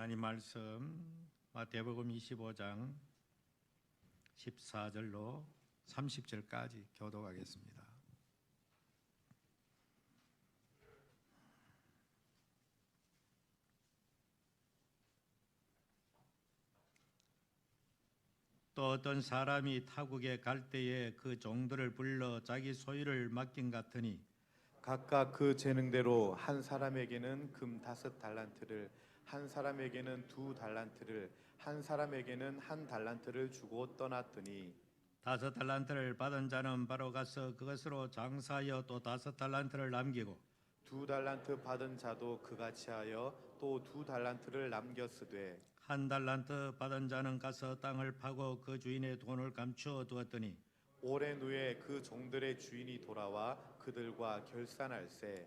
하나님 말씀 마태복음 25장 14절로 30절까지 교독하겠습니다. 또 어떤 사람이 타국에 갈 때에 그 종들을 불러 자기 소유를 맡긴 같으니 각각 그 재능대로 한 사람에게는 금 다섯 달란트를 한 사람에게는 두 달란트를 한 사람에게는 한 달란트를 주고 떠났더니 다섯 달란트를 받은 자는 바로 가서 그것으로 장사하여 또 다섯 달란트를 남기고 두 달란트 받은 자도 그같이 하여 또 두 달란트를 남겼으되 한 달란트 받은 자는 가서 땅을 파고 그 주인의 돈을 감추어 두었더니 오랜 후에 그 종들의 주인이 돌아와 그들과 결산할세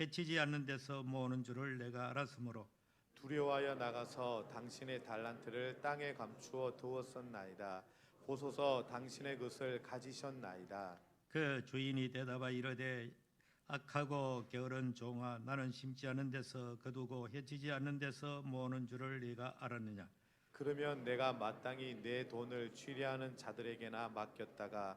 해치지 않는 데서 모으는 줄을 내가 알았으므로 두려워하여 나가서 당신의 달란트를 땅에 감추어 두었었나이다. 보소서 당신의 것을 가지셨나이다. 그 주인이 대답하 이르되 악하고 게으른 종아 나는 심지 않는 데서 거두고 해치지 않는 데서 모으는 줄을 네가 알았느냐 그러면 내가 마땅히 내 돈을 취리하는 자들에게나 맡겼다가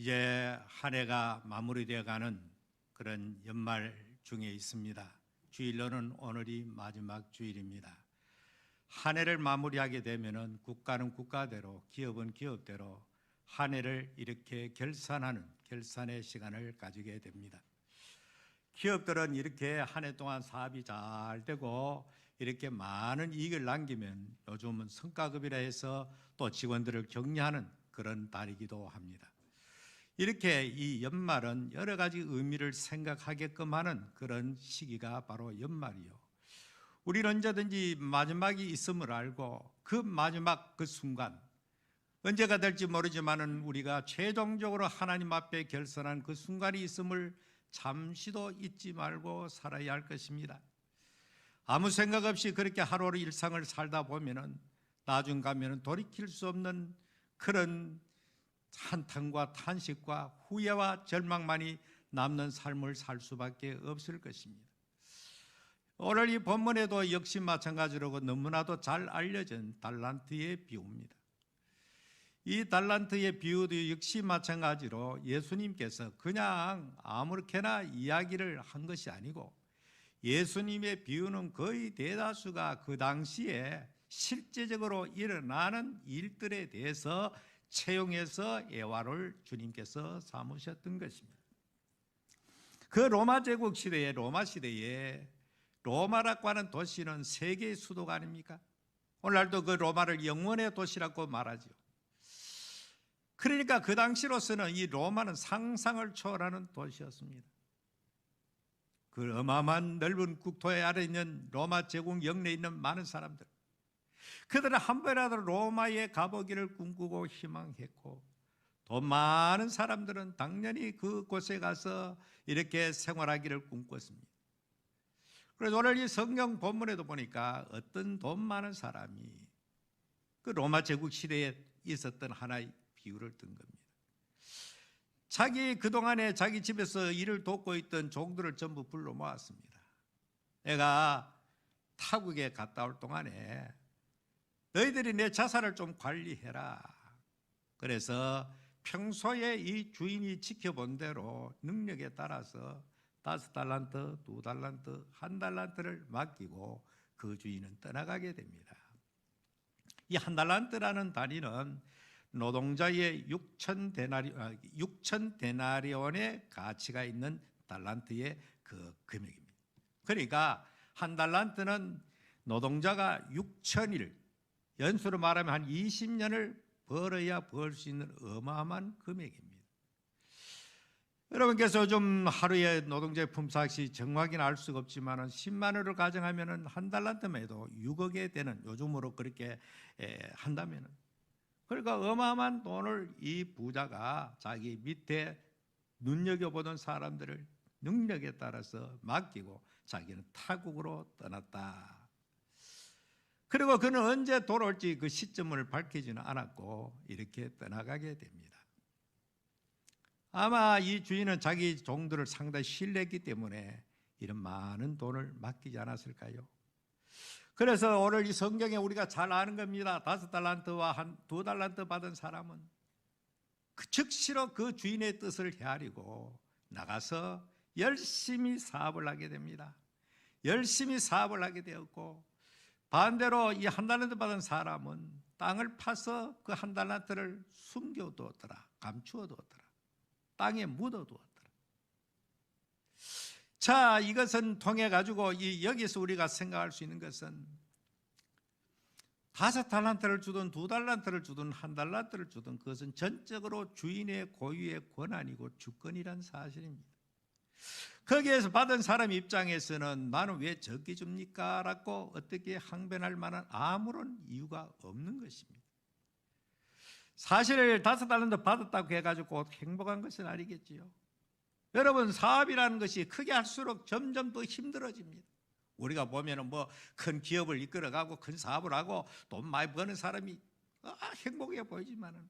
이제 한 해가 마무리되어 가는 그런 연말 중에 있습니다. 주일로는 오늘이 마지막 주일입니다. 한 해를 마무리하게 되면은 국가는 국가대로 기업은 기업대로 한 해를 이렇게 결산하는 결산의 시간을 가지게 됩니다. 기업들은 이렇게 한 해 동안 사업이 잘 되고 이렇게 많은 이익을 남기면 요즘은 성과급이라 해서 또 직원들을 격려하는 그런 달이기도 합니다. 이렇게 이 연말은 여러 가지 의미를 생각하게끔 하는 그런 시기가 바로 연말이요. 우리는 언제든지 마지막이 있음을 알고 그 마지막 그 순간 언제가 될지 모르지만은 우리가 최종적으로 하나님 앞에 결선한 그 순간이 있음을 잠시도 잊지 말고 살아야 할 것입니다. 아무 생각 없이 그렇게 하루하루 일상을 살다 보면은 나중 가면은 돌이킬 수 없는 그런 한탄과 탄식과 후회와 절망만이 남는 삶을 살 수밖에 없을 것입니다. 오늘 이 본문에도 역시 마찬가지로 너무나도 잘 알려진 달란트의 비유입니다. 이 달란트의 비유도 역시 마찬가지로 예수님께서 그냥 아무렇게나 이야기를 한 것이 아니고 예수님의 비유는 거의 대다수가 그 당시에 실제적으로 일어나는 일들에 대해서 채용해서 예화를 주님께서 삼으셨던 것입니다. 그 로마 제국 시대에 로마 시대에 로마라고 하는 도시는 세계의 수도가 아닙니까? 오늘날도 그 로마를 영원의 도시라고 말하죠. 그러니까 그 당시로서는 이 로마는 상상을 초월하는 도시였습니다. 그 어마어마한 넓은 국토에 아래 있는 로마 제국 영내에 있는 많은 사람들. 그들은 한 번이라도 로마에 가보기를 꿈꾸고 희망했고 또 많은 사람들은 당연히 그곳에 가서 이렇게 생활하기를 꿈꿨습니다. 그래서 오늘 이 성경 본문에도 보니까 어떤 돈 많은 사람이 그 로마 제국 시대에 있었던 하나의 비유를 든 겁니다. 자기 그동안에 자기 집에서 일을 돕고 있던 종들을 전부 불러 모았습니다. 내가 타국에 갔다 올 동안에 너희들이 내 자산을 좀 관리해라. 그래서 평소에 이 주인이 지켜본 대로 능력에 따라서 다섯 달란트, 두 달란트, 한 달란트를 맡기고 그 주인은 떠나가게 됩니다. 이 한 달란트라는 단위는 노동자의 6천 데나리 6천 데나리온의 가치가 있는 달란트의 그 금액입니다. 그러니까 한 달란트는 노동자가 6천일 연수로 말하면 한 20년을 벌어야 벌 수 있는 어마어마한 금액입니다. 여러분께서 좀 하루에 노동자의 품삯이 정확히는 알 수가 없지만은 10만 원을 가정하면은 한 달란트만 해도 6억에 되는 요즘으로 그렇게 에, 한다면은 그러니까 어마어마한 돈을 이 부자가 자기 밑에 눈여겨보던 사람들을 능력에 따라서 맡기고 자기는 타국으로 떠났다. 그리고 그는 언제 돌아올지 그 시점을 밝히지는 않았고 이렇게 떠나가게 됩니다. 아마 이 주인은 자기 종들을 상당히 신뢰했기 때문에 이런 많은 돈을 맡기지 않았을까요? 그래서 오늘 이 성경에 우리가 잘 아는 겁니다. 다섯 달란트와 한 두 달란트 받은 사람은 그 즉시로 그 주인의 뜻을 헤아리고 나가서 열심히 사업을 하게 됩니다. 열심히 사업을 하게 되었고 반대로 이 한 달란트 받은 사람은 땅을 파서 그 한 달란트를 숨겨 두었더라. 감추어 두었더라. 땅에 묻어 두었더라. 자, 이것은 통해 가지고 이 여기서 우리가 생각할 수 있는 것은 다섯 달란트를 주든 두 달란트를 주든 한 달란트를 주든 그것은 전적으로 주인의 고유의 권한이고 주권이란 사실입니다. 거기에서 받은 사람 입장에서는 나는 왜 적게 줍니까? 라고 어떻게 항변할 만한 아무런 이유가 없는 것입니다. 사실 다섯 달란트 받았다고 해가지고 행복한 것은 아니겠지요. 여러분 사업이라는 것이 크게 할수록 점점 더 힘들어집니다. 우리가 보면은 뭐 큰 기업을 이끌어가고 큰 사업을 하고 돈 많이 버는 사람이 아, 행복해 보이지만은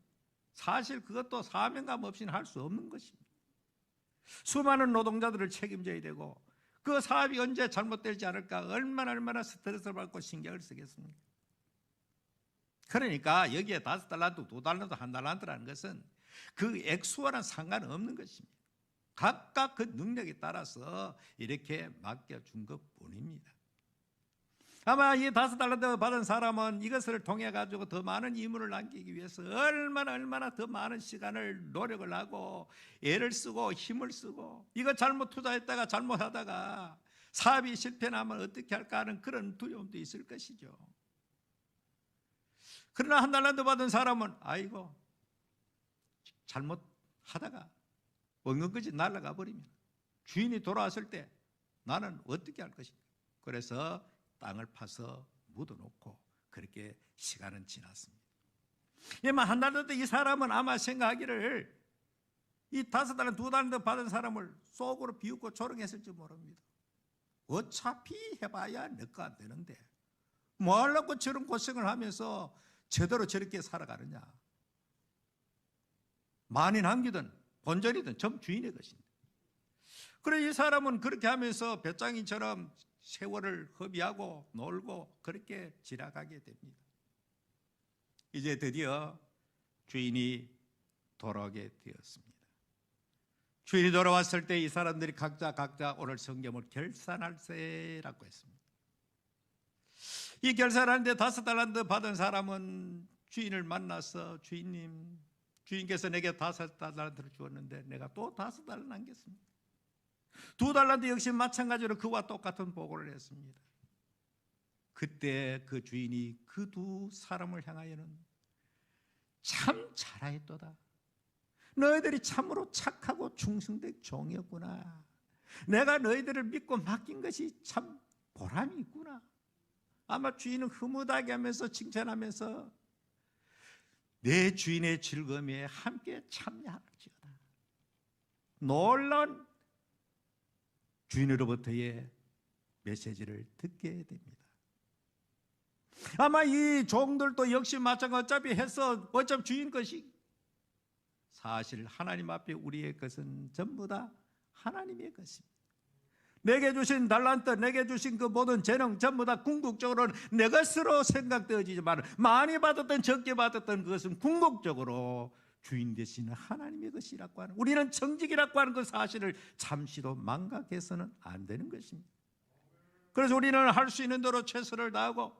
사실 그것도 사명감 없이는 할 수 없는 것입니다. 수많은 노동자들을 책임져야 되고 그 사업이 언제 잘못될지 않을까 얼마나 얼마나 스트레스를 받고 신경을 쓰겠습니까? 그러니까 여기에 다섯 달란트, 두 달란트, 한 달란트라는 것은 그 액수와는 상관없는 것입니다. 각각 그 능력에 따라서 이렇게 맡겨준 것 뿐입니다. 아마 이 다섯 달란트 받은 사람은 이것을 통해 가지고 더 많은 이문을 남기기 위해서 얼마나 얼마나 더 많은 시간을 노력을 하고 애를 쓰고 힘을 쓰고 이거 잘못 투자했다가 잘못하다가 사업이 실패나면 어떻게 할까 하는 그런 두려움도 있을 것이죠. 그러나 한 달란트 받은 사람은 아이고 잘못하다가 엉금까지 날아가 버리면 주인이 돌아왔을 때 나는 어떻게 할 것인가. 그래서 땅을 파서 묻어놓고 그렇게 시간은 지났습니다. 이만 한 달도 이 사람은 아마 생각하기를 이 다섯 달은 두 달도 받은 사람을 속으로 비웃고 조롱했을지 모릅니다. 어차피 해봐야 내거 안 되는데 뭐 하려고 저런 고생을 하면서 제대로 저렇게 살아가느냐. 많이 남기든 본전이든 전 주인의 것입니다. 그래 이 사람은 그렇게 하면서 배짱이처럼 세월을 허비하고 놀고 그렇게 지나가게 됩니다. 이제 드디어 주인이 돌아오게 되었습니다. 주인이 돌아왔을 때 이 사람들이 각자 각자 오늘 성경을 결산할세라고 했습니다. 이 결산하는데 다섯 달란트 받은 사람은 주인을 만나서 주인님, 주인께서 내게 다섯 달란트를 주었는데 내가 또 다섯 달러 남겼습니다. 두 달란트 역시 마찬가지로 그와 똑같은 보고를 했습니다. 그때 그 주인이 그 두 사람을 향하여는 참 잘하였도다. 너희들이 참으로 착하고 충성된 종이었구나. 내가 너희들을 믿고 맡긴 것이 참 보람이 있구나. 아마 주인은 흐뭇하게 하면서 칭찬하면서 내 주인의 즐거움에 함께 참여할지어다. 놀라운 주인으로부터의 메시지를 듣게 됩니다. 아마 이 종들도 역시 마찬가지 어차피 해서 어차피 주인 것이 사실 하나님 앞에 우리의 것은 전부 다 하나님의 것입니다. 내게 주신 달란트, 내게 주신 그 모든 재능 전부 다 궁극적으로는 내 것으로 생각되어지지만 많이 받았던 적게 받았던 그것은 궁극적으로 주인 되시는 하나님의 것이라고 하는 우리는 정직이라고 하는 그 사실을 잠시도 망각해서는 안 되는 것입니다. 그래서 우리는 할 수 있는 대로 최선을 다하고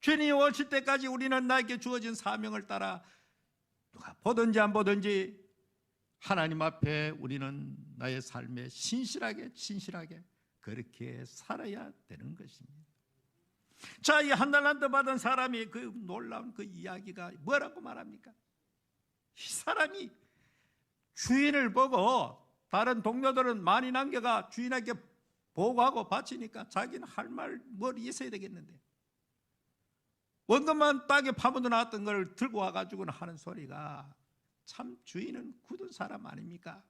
주님이 오실 때까지 우리는 나에게 주어진 사명을 따라 누가 보든지 안 보든지 하나님 앞에 우리는 나의 삶에 신실하게 신실하게 그렇게 살아야 되는 것입니다. 자, 이 한 달란트 받은 사람이 그 놀라운 그 이야기가 뭐라고 말합니까? 이 사람이 주인을 보고 다른 동료들은 많이 남겨가 주인에게 보고하고 바치니까 자기는 할 말 뭘 있어야 되겠는데 원금만 땅에 파묻어 놨던 걸 들고 와가지고는 하는 소리가 참 주인은 굳은 사람 아닙니까?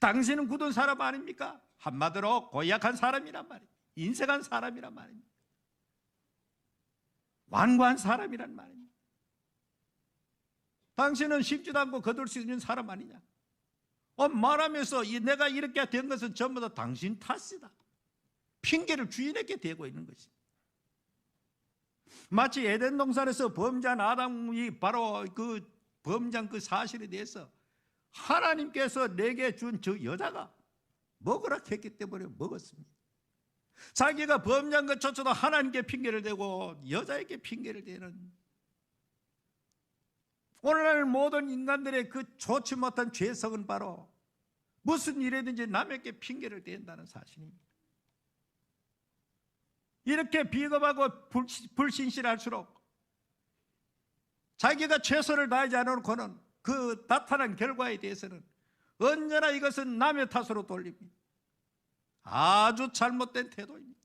당신은 굳은 사람 아닙니까? 한마디로 고약한 사람이란 말이에요. 인색한 사람이란 말입니다. 완고한 사람이란 말입니다. 당신은 쉽지도 않고 거둘 수 있는 사람 아니냐? 어, 말하면서 이 내가 이렇게 된 것은 전부 다 당신 탓이다. 핑계를 주인에게 대고 있는 것입니다. 마치 에덴 동산에서 범죄한 아담이 바로 그 범죄한 그 사실에 대해서 하나님께서 내게 준 저 여자가 먹으라 했기 때문에 먹었습니다. 자기가 범죄한 것조차도 하나님께 핑계를 대고 여자에게 핑계를 대는 오늘날 모든 인간들의 그 좋지 못한 죄성은 바로 무슨 일이든지 남에게 핑계를 댄다는 사실입니다. 이렇게 비겁하고 불- 불신실할수록 자기가 최선을 다하지 않고는 그 나타난 결과에 대해서는 언제나 이것은 남의 탓으로 돌립니다. 아주 잘못된 태도입니다.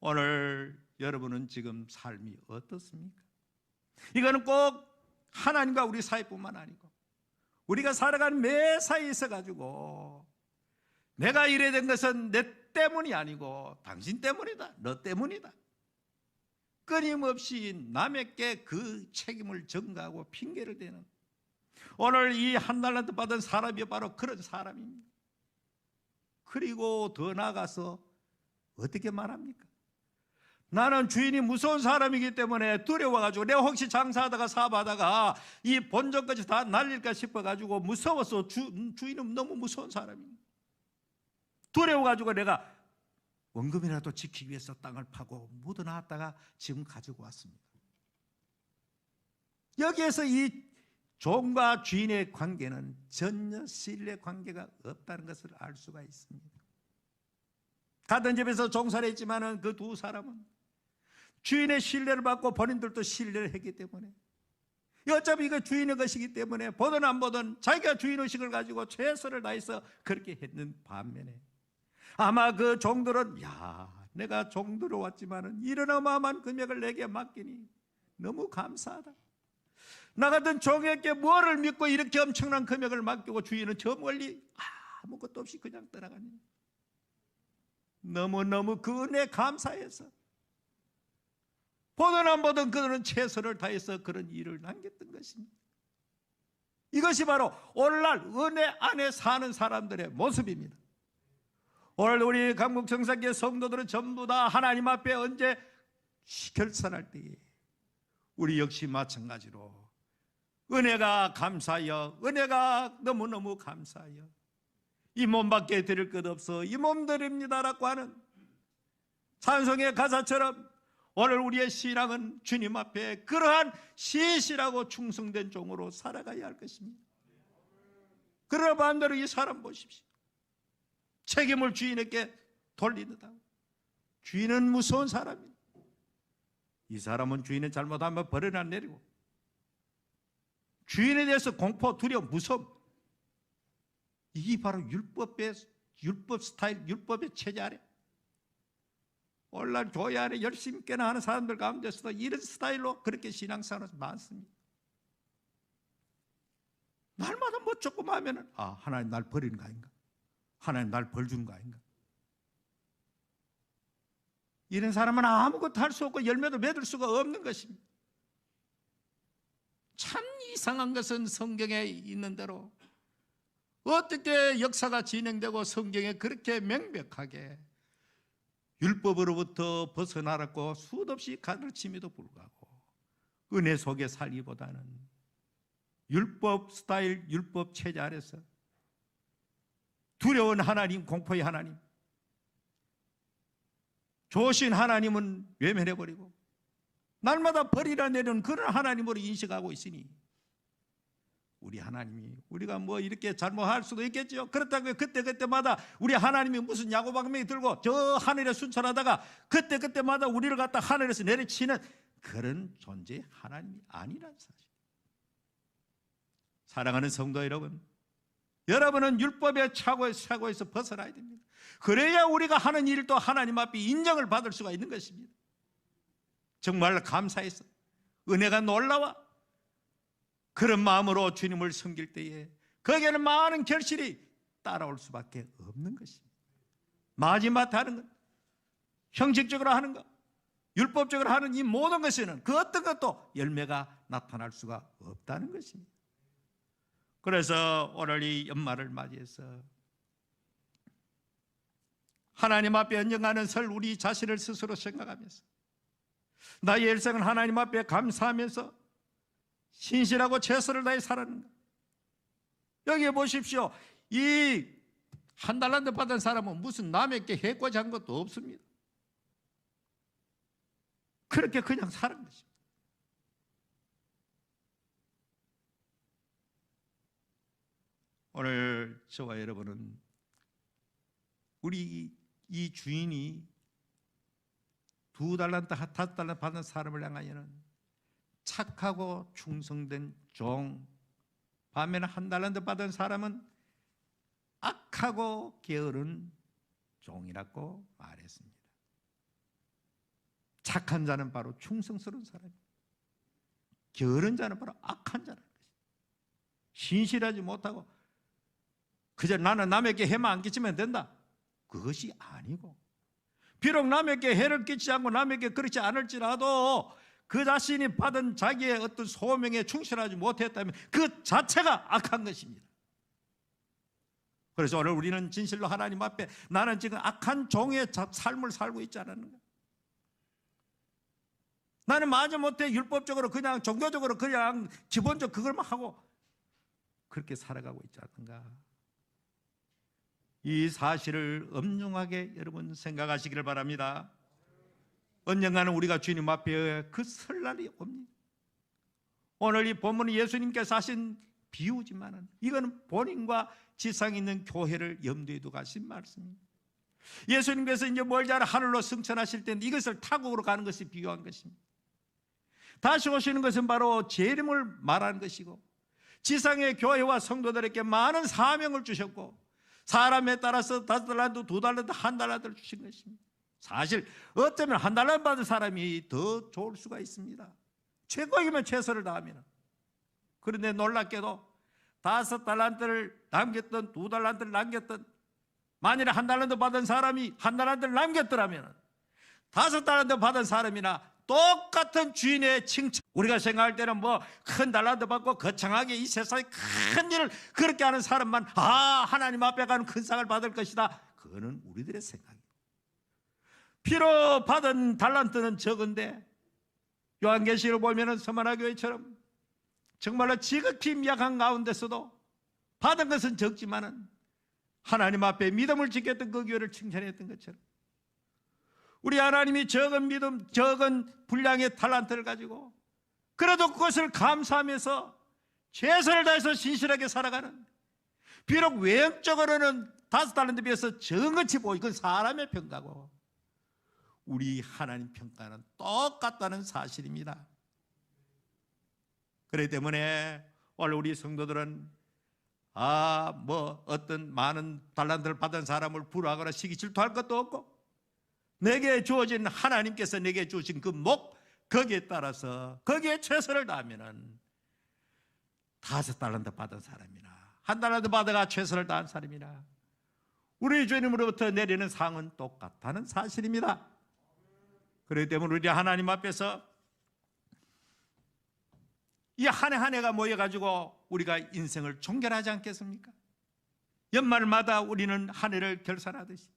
오늘 여러분은 지금 삶이 어떻습니까? 이거는 꼭 하나님과 우리 사이뿐만 아니고 우리가 살아가는 매 사이에 있어 가지고 내가 이래 된 것은 내 때문이 아니고 당신 때문이다. 너 때문이다. 끊임없이 남에게 그 책임을 전가하고 핑계를 대는 오늘 이 한 달란트 받은 사람이 바로 그런 사람입니다. 그리고 더 나아가서 어떻게 말합니까? 나는 주인이 무서운 사람이기 때문에 두려워가지고 내가 혹시 장사하다가 사업하다가 이 본전까지 다 날릴까 싶어가지고 무서워서 주, 주인은 너무 무서운 사람입니다. 두려워가지고 내가 원금이라도 지키기 위해서 땅을 파고 묻어놨다가 지금 가지고 왔습니다. 여기에서 이 종과 주인의 관계는 전혀 신뢰 관계가 없다는 것을 알 수가 있습니다. 같은 집에서 종사를 했지만은 그 두 사람은 주인의 신뢰를 받고 본인들도 신뢰를 했기 때문에 어차피 이거 주인의 것이기 때문에 보든 안 보든 자기가 주인 의식을 가지고 최선을 다해서 그렇게 했는 반면에 아마 그 종들은 야 내가 종들어 왔지만은 이런 어마어마한 금액을 내게 맡기니 너무 감사하다. 나 같은 종에게 뭐를 믿고 이렇게 엄청난 금액을 맡기고 주인은 저 멀리 아무것도 없이 그냥 떠나가니 너무너무 그 은혜 감사해서 보든 안 보든 그들은 최선을 다해서 그런 일을 남겼던 것입니다. 이것이 바로 오늘날 은혜 안에 사는 사람들의 모습입니다. 오늘 우리 강북 정상계 성도들은 전부 다 하나님 앞에 언제 결산할 때에 우리 역시 마찬가지로 은혜가 감사하여 은혜가 너무너무 감사하여 이 몸밖에 드릴 것 없어 이 몸 드립니다라고 하는 찬송의 가사처럼 오늘 우리의 신앙은 주님 앞에 그러한 신실하고 충성된 종으로 살아가야 할 것입니다. 그러나 반대로 이 사람 보십시오. 책임을 주인에게 돌리는다. 주인은 무서운 사람입니다. 이 사람은 주인의 잘못하면 벌을 안 내리고 주인에 대해서 공포, 두려움, 무서움 이게 바로 율법의 율법 스타일, 율법의 체제 아래 오늘날 교회 안에 열심히 깨나 하는 사람들 가운데서도 이런 스타일로 그렇게 신앙생활이 많습니다. 날마다 뭐 조금 하면은 아 하나님 날 버리는 거 아닌가? 하나님 날 벌 주는 거 아닌가? 이런 사람은 아무것도 할 수 없고 열매도 맺을 수가 없는 것입니다. 참이 이상한 것은 성경에 있는 대로 어떻게 역사가 진행되고 성경에 그렇게 명백하게 율법으로부터 벗어나라고 수없이 가르침에도 불구하고 은혜 속에 살기보다는 율법 스타일, 율법 체제 아래서 두려운 하나님, 공포의 하나님, 조신 하나님은 외면해버리고 날마다 버리라 내는 그런 하나님으로 인식하고 있으니 우리 하나님이 우리가 뭐 이렇게 잘못할 수도 있겠죠. 그렇다고 그때 그때마다 우리 하나님이 무슨 야구방망이 들고 저 하늘에 순찰하다가 그때 그때마다 우리를 갖다 하늘에서 내려치는 그런 존재 하나님이 아니라는 사실. 사랑하는 성도 여러분, 여러분은 율법의 차고에 차고에서 벗어나야 됩니다. 그래야 우리가 하는 일도 하나님 앞에 인정을 받을 수가 있는 것입니다. 정말 감사해서 은혜가 놀라와 그런 마음으로 주님을 섬길 때에 거기에는 많은 결실이 따라올 수밖에 없는 것입니다. 마지막 하는 것, 형식적으로 하는 것, 율법적으로 하는 이 모든 것에는 그 어떤 것도 열매가 나타날 수가 없다는 것입니다. 그래서 오늘 이 연말을 맞이해서 하나님 앞에 언정하는 설 우리 자신을 스스로 생각하면서 나의 일생은 하나님 앞에 감사하면서 신실하고 최선을 다해 살았는 것. 여기 보십시오. 이 한 달란트 받은 사람은 무슨 남에게 해코지 한 것도 없습니다. 그렇게 그냥 사는 것입니다. 오늘 저와 여러분은 우리 이 주인이 두 달란트, 다섯 달란트 받은 사람을 향하여는 착하고 충성된 종, 반면에 한 달란트 받은 사람은 악하고 게으른 종이라고 말했습니다. 착한 자는 바로 충성스러운 사람이고 게으른 자는 바로 악한 자라는 것입니다. 신실하지 못하고 그저 나는 남에게 해만 안 끼치면 된다. 그것이 아니고 비록 남에게 해를 끼치지 않고 남에게 그렇지 않을지라도 그 자신이 받은 자기의 어떤 소명에 충실하지 못했다면 그 자체가 악한 것입니다. 그래서 오늘 우리는 진실로 하나님 앞에 나는 지금 악한 종의 자- 삶을 살고 있지 않았는가? 나는 마저 못해 율법적으로 그냥 종교적으로 그냥 기본적 그걸만 하고 그렇게 살아가고 있지 않는가? 이 사실을 엄중하게 여러분 생각하시기를 바랍니다. 언젠가는 우리가 주님 앞에 그 설날이 옵니다. 오늘 이 본문은 예수님께서 하신 비유지만은 이거는 본인과 지상에 있는 교회를 염두에 두고 하신 말씀입니다. 예수님께서 이제 않아 하늘로 승천하실 때는 이것을 타국으로 가는 것이 비유한 것입니다. 다시 오시는 것은 바로 재림을 말하는 것이고 지상의 교회와 성도들에게 많은 사명을 주셨고 사람에 따라서 다섯 달란트, 두 달란트, 한 달란트를 주신 것입니다. 사실 어쩌면 한 달란트 받은 사람이 더 좋을 수가 있습니다. 최고이면 최선을 다하면. 그런데 놀랍게도 다섯 달란트를 남겼던 두 달란트를 남겼던 만일에 한 달란트 받은 사람이 한 달란트를 남겼더라면 다섯 달란트 받은 사람이나 똑같은 주인의 칭찬. 우리가 생각할 때는 뭐 큰 달란트 받고 거창하게 이 세상에 큰 일을 그렇게 하는 사람만 아 하나님 앞에 가는 큰 상을 받을 것이다. 그거는 우리들의 생각이에요. 비로 받은 달란트는 적은데 요한계시를 보면은 서만화 교회처럼 정말로 지극히 미약한 가운데서도 받은 것은 적지만은 하나님 앞에 믿음을 지켰던 그 교회를 칭찬했던 것처럼 우리 하나님이 적은 믿음, 적은 분량의 탈란트를 가지고 그래도 그것을 감사하면서 최선을 다해서 신실하게 살아가는 비록 외형적으로는 다섯 달란트에 비해서 적은 것이 보이고 사람의 평가고 우리 하나님 평가는 똑같다는 사실입니다. 그렇기 때문에 오늘 우리 성도들은 아 뭐 어떤 많은 달란트를 받은 사람을 부러하거나 시기 질투할 것도 없고 내게 주어진 하나님께서 내게 주신 그 목 거기에 따라서 거기에 최선을 다하면은 다섯 달란트 받은 사람이나 한 달란트 받아가 최선을 다한 사람이나 우리 주님으로부터 내리는 상은 똑같다는 사실입니다. 그렇기 때문에 우리 하나님 앞에서 이 한 해 한 해가 모여가지고 우리가 인생을 종결하지 않겠습니까? 연말마다 우리는 한 해를 결산하듯이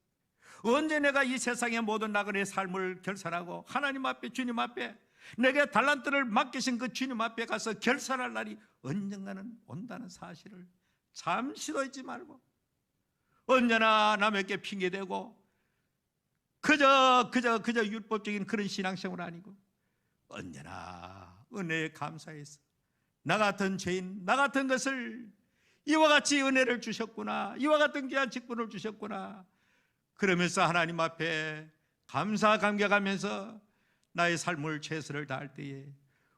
언제 내가 이 세상의 모든 나그네의 삶을 결산하고 하나님 앞에 주님 앞에 내게 달란트를 맡기신 그 주님 앞에 가서 결산할 날이 언젠가는 온다는 사실을 잠시도 잊지 말고 언제나 남에게 핑계대고 그저 그저 그저 율법적인 그런 신앙생활 아니고 언제나 은혜에 감사해서 나 같은 죄인 나 같은 것을 이와 같이 은혜를 주셨구나 이와 같은 귀한 직분을 주셨구나. 그러면서 하나님 앞에 감사 감격하면서 나의 삶을 최선을 다할 때에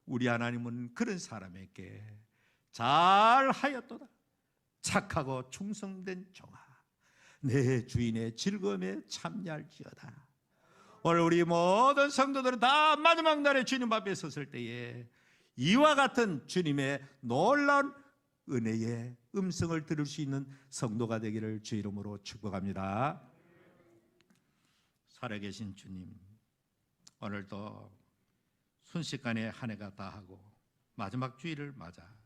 우리 하나님은 그런 사람에게 잘하였도다. 착하고 충성된 종아 내 주인의 즐거움에 참여할지어다 오늘 우리 모든 성도들은 다 마지막 날에 주님 앞에 섰을 때에 이와 같은 주님의 놀라운 은혜의 음성을 들을 수 있는 성도가 되기를 주 이름으로 축복합니다. 살아계신 주님, 오늘도 순식간에 한 해가 다 하고 마지막 주일을 맞아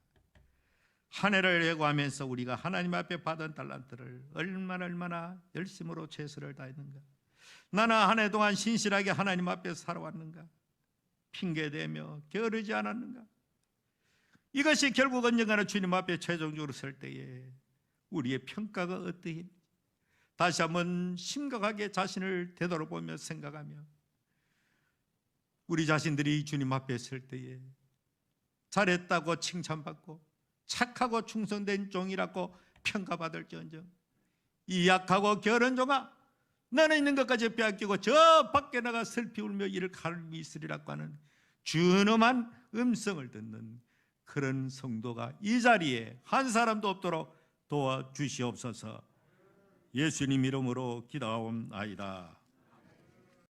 한 해를 예고하면서 우리가 하나님 앞에 받은 달란트를 얼마나 얼마나 열심으로 최선을 다했는가. 나는 한 해 동안 신실하게 하나님 앞에 살아왔는가. 핑계대며 게으르지 않았는가. 이것이 결국 언젠가는 주님 앞에 최종적으로 설 때에 우리의 평가가 어떠히 다시 한번 심각하게 자신을 되돌아보며 생각하며 우리 자신들이 주님 앞에 설 때에 잘했다고 칭찬받고 착하고 충성된 종이라고 평가받을지언정. 이 약하고 게으른 종아 나는 있는 것까지 빼앗기고 저 밖에 나가 슬피 울며 이를 가름이 있으리라고 하는 준엄한 음성을 듣는 그런 성도가 이 자리에 한 사람도 없도록 도와주시옵소서. 예수님 이름으로 기도하옵나이다